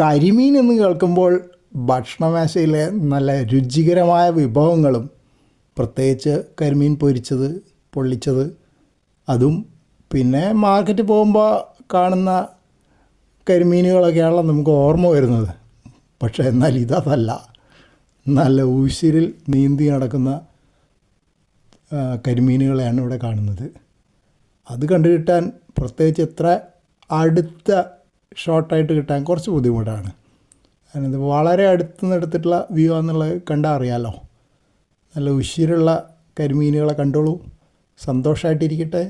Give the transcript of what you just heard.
കരിമീൻ എന്ന് കേൾക്കുമ്പോൾ ഭക്ഷണമേശയിലെ നല്ല രുചികരമായ വിഭവങ്ങളും പ്രത്യേകിച്ച് കരിമീൻ പൊരിച്ചത് പൊള്ളിച്ചത് അതും പിന്നെ മാർക്കറ്റിൽ പോകുമ്പോൾ കാണുന്ന കരിമീനുകളൊക്കെയാണല്ലോ നമുക്ക് ഓർമ്മ വരുന്നത്. പക്ഷേ എന്നാൽ ഇതല്ല നല്ല ഉശിരിൽ നീന്തി നടക്കുന്ന കരിമീനുകളെയാണ് ഇവിടെ കാണുന്നത്. അത് കണ്ടു കിട്ടാൻ പ്രത്യേകിച്ച് എത്ര അടുത്ത ഷോട്ടായിട്ട് കിട്ടാൻ കുറച്ച് ബുദ്ധിമുട്ടാണ്. കാരണം ഇത് വളരെ അടുത്ത് നിന്ന് എടുത്തിട്ടുള്ള വ്യൂ ആണെന്നുള്ളത് കണ്ടാൽ അറിയാമല്ലോ നല്ല ഉശിരുള്ള കരിമീനുകളെ കണ്ടോളൂ സന്തോഷമായിട്ടിരിക്കട്ടെ